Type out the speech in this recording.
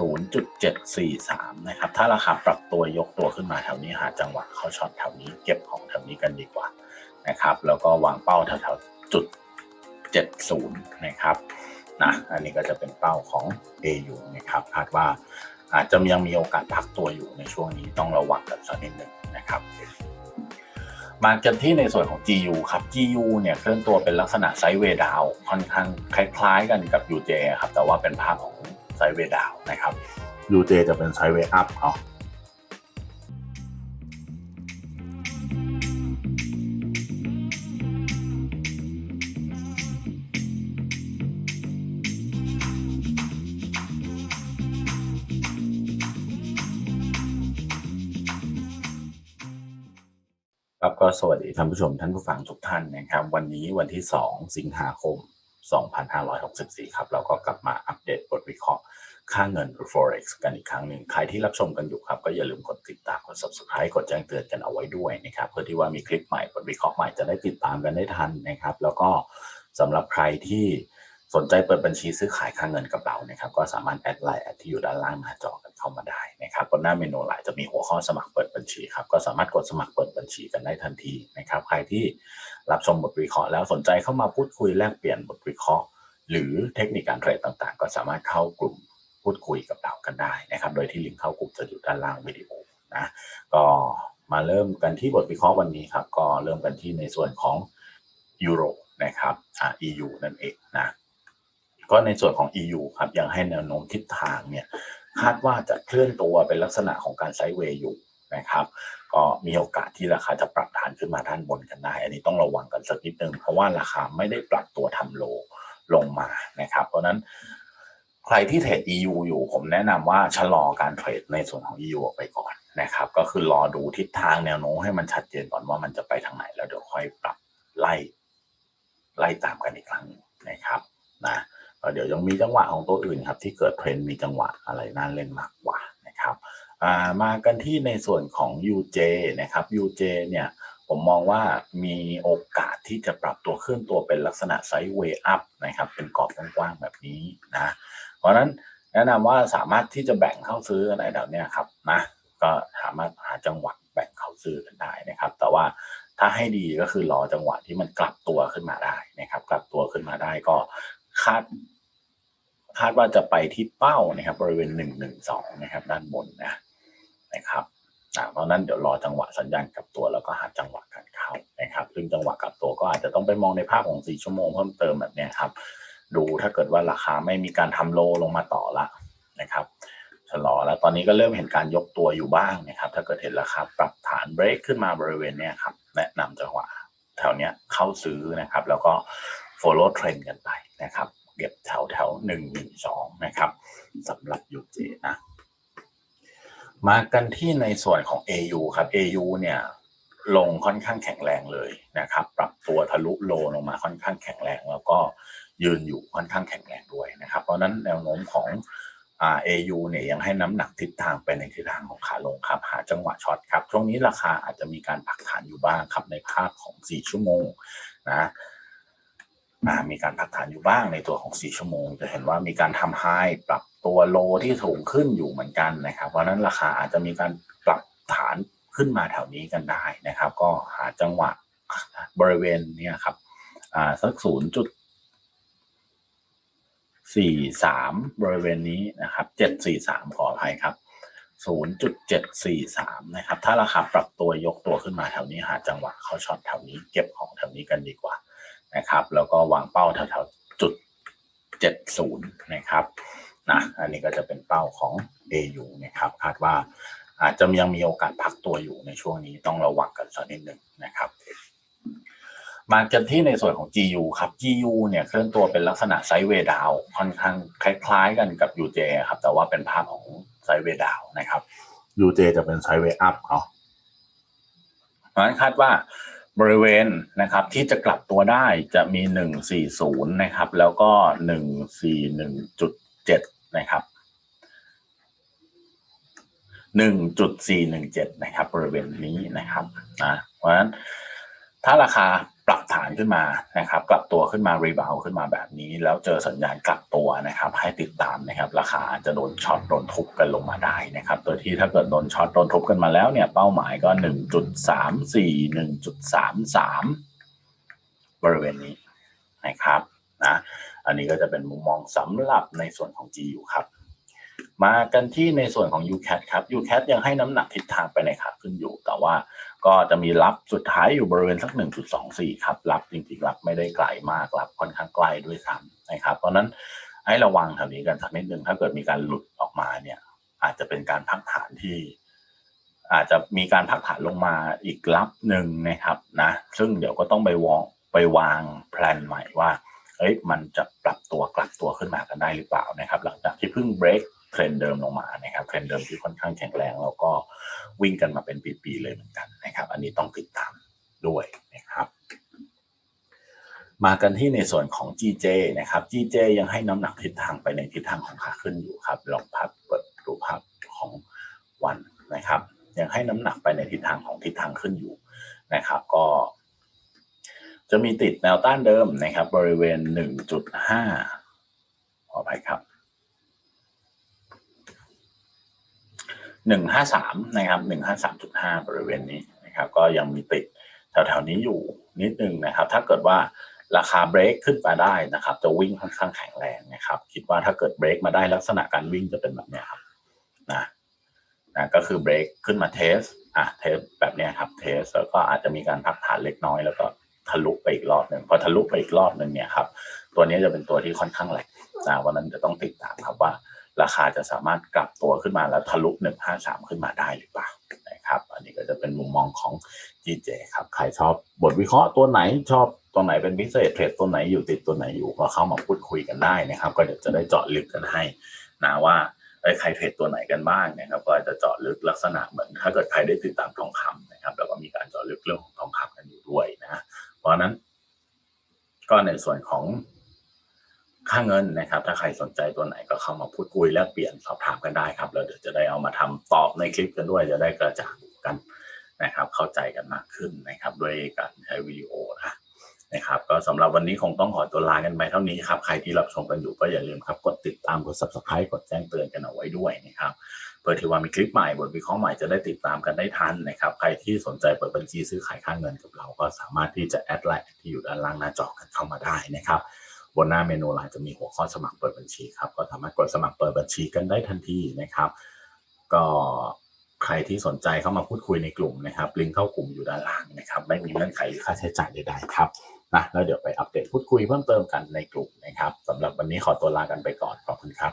0.743 นะครับ ถ้าราคาปรับตัวยกตัวขึ้นมาแถวนี้หาจังหวะเข้าช็อตแถวนี้เก็บของแถวนี้กันดีกว่านะครับ แล้วก็วางเป้าแถวๆจุด 70 นะครับนะอันนี้ก็จะเป็นเป้าของ AU นะครับคาดว่าอาจจะยังมีโอกาสพักตัวอยู่ในช่วงนี้ต้องระวังกันสักนิดหนึ่งนะครับมากันที่ในส่วนของ GU ครับ GU เนี่ยเคลื่อนตัวเป็นลักษณะไซด์เวย์ดาวค่อนข้างคล้ายๆกันกับ UJ ครับแต่ว่าเป็นภาพของ ไซด์เวดาวนะครับ UJ จจะเป็นไซด์เวอัพเนาะครับก็สวัสดีท่านผู้ชมท่านผู้ฟังทุกท่านนะครับ วันนี้วันที่ 2 สิงหาคม 2564 ครับ เราก็กลับมาอัปเดตบทวิเคราะห์ค่าเงินหรือ forex กันอีกครั้งหนึ่ง ใครที่รับชมกันอยู่ครับ ก็อย่าลืมกดติดตาม กด subscribe กดแจ้งเตือนกันเอาไว้ด้วยนะครับ เพื่อที่ว่ามีคลิปใหม่บทวิเคราะห์ใหม่จะได้ติดตามกันได้ทันนะครับ แล้วก็สำหรับใครที่สนใจเปิดบัญชีซื้อขายค่าเงินกับเรานะครับ ก็สามารถแอดไลน์แอดที่อยู่ด้านล่างหน้าจอกันเข้ามาได้ บนหน้าเมนูไลน์จะมีหัวข้อสมัครเปิดบัญชีครับก็สามารถกดสมัครเปิดบัญชีกันได้ทันทีนะครับใครที่รับชมบทวิเคราะห์แล้วสนใจเข้ามาพูดคุยแลกเปลี่ยนบทวิเคราะห์ หรือเทคนิคการเทรดต่างๆ ก็สามารถเข้ากลุ่มพูดคุยกับเรากันได้นะครับ โดยที่ลิงก์เข้ากลุ่มจะอยู่ด้านล่างวิดีโอนะก็มาเริ่มกันที่บทวิเคราะห์วันนี้ครับ ก็เริ่มกันที่ในส่วนของยูโรนะครับอ่า EU นั่นเองนะก็ในส่วนของ EU ครับยังให้แนวโน้มทิศทางเนี่ย คาดว่าจะเคลื่อนตัวเป็นลักษณะของการไซด์เวย์อยู่นะครับ ก็มีโอกาสที่ราคาจะปรับฐานขึ้นมาด้านบนกันได้ อันนี้ต้องระวังกันสักนิดนึง เพราะว่าราคาไม่ได้ปรับตัวทำโลลงมานะครับ เพราะนั้นใครที่เทรด EU อยู่ผมแนะนำว่าชะลอการเทรดในส่วนของ EU ออกไปก่อนนะครับ ก็คือรอดูทิศทางแนวโน้มให้มันชัดเจนก่อนว่ามันจะไปทางไหน แล้วเดี๋ยวค่อยปรับไล่ไล่ตามกันอีกครั้งนะครับนะ เดี๋ยวยังมีจังหวะของตัวอื่นครับที่เกิดเทรนด์มีจังหวะอะไรน่าเล่นมากกว่านะครับมากันที่ในส่วนของ UJ นะครับ UJ เนี่ยผมมองว่ามีโอกาสที่จะปรับตัวขึ้นตัวเป็นลักษณะไซด์เวย์อัพนะครับเป็นกรอบกว้างๆแบบนี้นะเพราะนั้นแนะนำว่าสามารถที่จะแบ่งเข้าซื้ออะไรแบบนี้ครับนะก็สามารถหาจังหวะแบ่งเข้าซื้อกันได้นะครับ แต่ว่าถ้าให้ดีก็คือรอจังหวะที่มันกลับตัวขึ้นมาได้นะครับ กลับตัวขึ้นมาได้ก็ คาดคาดว่าจะไปที่เป้านะครับ บริเวณหนึ่งหนึ่งสองนะครับ ด้านบนนะนะครับเพราะนั้นเดี๋ยวรอจังหวะสัญญาณกลับตัวแล้วก็หาจังหวะการเข้านะครับ ซึ่งจังหวะกลับตัวก็อาจจะต้องไปมองในภาพของสี่ชั่วโมงเพิ่มเติมแบบนี้ครับ ดูถ้าเกิดว่าราคาไม่มีการทำโลลงมาต่อละนะครับชะลอแล้วตอนนี้ก็เริ่มเห็นการยกตัวอยู่บ้างนะครับ ถ้าเกิดเห็นราคาปรับฐานเบรกขึ้นมาบริเวณนี้ครับ แนะนำจังหวะแถวเนี้ยเข้าซื้อนะครับ แล้วก็ follow trend กันไป นะครับ เก็บแถวแถวหนึ่งหนึ่งสองนะครับสำหรับ UJ นะมากันที่ในส่วนของ AU ครับ AU เนี่ยลงค่อนข้างแข็งแรงเลยนะครับ ปรับตัวทะลุโลลงมาค่อนข้างแข็งแรง แล้วก็ยืนอยู่ค่อนข้างแข็งแรงด้วยนะครับ เพราะนั้นแนวโน้มของเอ่า AU เนี่ยยังให้น้ำหนักทิศทางไปในทิศทางของขาลงครับหาจังหวะช็อตครับช่วงนี้ราคาอาจจะมีการพักฐานอยู่บ้างครับในภาพของ 4 ชั่วโมงนะ มีการพักฐานอยู่บ้างในตัวของ 4 ชั่วโมง จะเห็นว่ามีการทำไฮปรับตัวโลที่สูงขึ้นอยู่เหมือนกันนะครับ เพราะนั้นราคาอาจจะมีการปรับฐานขึ้นมาแถวนี้กันได้นะครับ ก็หาจังหวะบริเวณเนี้ยครับอ่าสักศูนย์จุดสี่สามบริเวณนี้นะครับเจ็ดสี่สามขออภัยครับศูนย์จุดเจ็ดสี่สามนะครับ ถ้าราคาปรับตัวยกตัวขึ้นมาแถวนี้หาจังหวะเข้าช็อตแถวนี้เก็บของแถวนี้กันดีกว่า นะครับ แล้วก็วางเป้าแถวๆจุด 70 นะครับนะอันนี้ก็จะเป็นเป้าของ AU นะครับคาดว่าอาจจะยังมีโอกาสพักตัวอยู่ในช่วงนี้ต้องระวังกันสักนิดหนึ่งนะครับมากันที่ในส่วนของ GU ครับ GU เนี่ยเคลื่อนตัวเป็นลักษณะไซด์เวดาวค่อนข้างคล้าย ๆ กันกับ UJ ครับ แต่ว่าเป็นภาพของไซด์เวดาวนะครับ UJ จะเป็นไซด์เวอัพเนาะเพราะฉะนั้นคาดว่า บริเวณนะครับที่จะกลับตัวได้จะมี 140 นะครับ แล้วก็ 141.7 นะครับ 1.417 นะครับ บริเวณนี้นะครับนะเพราะฉะนั้นถ้าราคา ปรับฐานขึ้นมานะครับกลับตัวขึ้นมารีบาวขึ้นมาแบบนี้ แล้วเจอสัญญาณกลับตัวนะครับ ให้ติดตามนะครับ ราคาจจะโดนช็อตโดนทุบกันลงมาได้นะครับโดยที่ถ้าเกิดโดนช็อตโดนทุบกันมาแล้วเนี่ยเป้าหมายก็ 1.34 1.33 บริเวณนี้นะครับนะอันนี้ก็จะเป็นมุมมองสำหรับในส่วนของ GU ครับ มากันที่ในส่วนของ UCAT ครับ UCAT ยังให้น้ำหนักทิศทางไปในขาขึ้นอยู่ แต่ว่าก็จะมีรับสุดท้ายอยู่บริเวณสัก 1.24 ครับ รับจริงๆ รับไม่ได้ไกลมาก รับค่อนข้างใกล้ด้วยซ้ำนะครับ เพราะนั้นให้ระวังแถวนี้กันสักนิดนึงถ้าเกิดมีการหลุดออกมาเนี่ย อาจจะเป็นการพักฐานที่ อาจจะมีการพักฐานลงมาอีกรับหนึ่งนะครับนะ ซึ่งเดี๋ยวก็ต้องไปวางไปวางแพลนใหม่ว่าเอ้ยมันจะปรับตัวกลับตัวขึ้นมากันได้หรือเปล่านะครับ หลังจากที่เพิ่งเบรก เทรนเดิมลงมานะครับเทรนเดิมที่ค่อนข้างแข็งแรงแล้วก็วิ่งกันมาเป็นปีๆเลยเหมือนกันนะครับ อันนี้ต้องติดตามด้วยนะครับ มากันที่ในส่วนของ GJ นะครับ GJ ยังให้น้ำหนักทิศทางไปในทิศทางของขาขึ้นอยู่ครับลองพับเปิดดูภาพของวันนะครับ ยังให้น้ำหนักไปในทิศทางของทิศทางขึ้นอยู่นะครับ ก็จะมีติดแนวต้านเดิมนะครับ บริเวณ 1.5ขออภัยครับ 153นะครับ153.5 บริเวณนี้นะครับ ก็ยังมีติดแถวๆนี้อยู่นิดนึงนะครับ ถ้าเกิดว่าราคาเบรกขึ้นมาได้นะครับ จะวิ่งค่อนข้างแข็งแรงนะครับ คิดว่าถ้าเกิดเบรกมาได้ลักษณะการวิ่งจะเป็นแบบนี้ครับนะนะก็คือเบรกขึ้นมาเทสอะเทสแบบนี้ครับเทสแล้วก็อาจจะมีการพักฐานเล็กน้อยแล้วก็ทะลุไปอีกรอบหนึ่งพอทะลุไปอีกรอบหนึ่งเนี่ยครับตัวนี้จะเป็นตัวที่ค่อนข้างแหลกนะวันนั้นจะต้องติดตามครับว่า ราคาจะสามารถกลับตัวขึ้นมาแล้วทะลุ 153 ขึ้นมาได้หรือเปล่านะครับ อันนี้ก็จะเป็นมุมมองของ GJ ครับ ใครชอบบทวิเคราะห์ตัวไหนชอบตัวไหนเป็นพิเศษเทรดตัวไหนอยู่ติดตัวไหนอยู่ก็เข้ามาพูดคุยกันได้นะครับ ก็เดี๋ยวจะได้เจาะลึกกันให้นะว่าเอ้ใครเทรดตัวไหนกันบ้างนะครับ ก็อาจจะเจาะลึกลักษณะเหมือน ถ้าเกิดใครได้ติดตามทองคำนะครับ แล้วก็มีการเจาะลึกเรื่องของทองคำกันอยู่ด้วยนะ เพราะนั้นก็ในส่วนของ ค่าเงินนะครับ ถ้าใครสนใจตัวไหนก็เข้ามาพูดคุยแลกเปลี่ยนสอบถามกันได้ครับแล้วเดี๋ยวจะได้เอามาทำตอบในคลิปกันด้วยจะได้กระจ่างกันนะครับ เข้าใจกันมากขึ้นนะครับ ด้วยการใช้วิดีโอนะนะครับก็สำหรับวันนี้คงต้องขอตัวลากันไปเท่านี้ครับ ใครที่รับชมกันอยู่ก็อย่าลืมครับ กดติดตามกด subscribe กดแจ้งเตือนกันเอาไว้ด้วยนะครับเพื่อที่ว่ามีคลิปใหม่บทวิเคราะห์ใหม่จะได้ติดตามกันได้ทันนะครับ ใครที่สนใจเปิดบัญชีซื้อขายค่าเงินกับเรา ก็สามารถที่จะแอดไลน์ที่อยู่ด้านล่างหน้าจอกันเข้ามาได้นะครับ บนหน้าเมนูไลน์จะมีหัวข้อสมัครเปิดบัญชีครับ ก็สามารถกดสมัครเปิดบัญชีกันได้ทันทีนะครับ ก็ใครที่สนใจเข้ามาพูดคุยในกลุ่มนะครับ ลิงก์เข้ากลุ่มอยู่ด้านล่างนะครับ ไม่มีเงื่อนไขค่าใช้จ่ายใดๆครับนะแล้วเดี๋ยวไปอัปเดตพูดคุยเพิ่มเติมกันในกลุ่มนะครับสำหรับวันนี้ขอตัวลากันไปก่อนขอบคุณครับ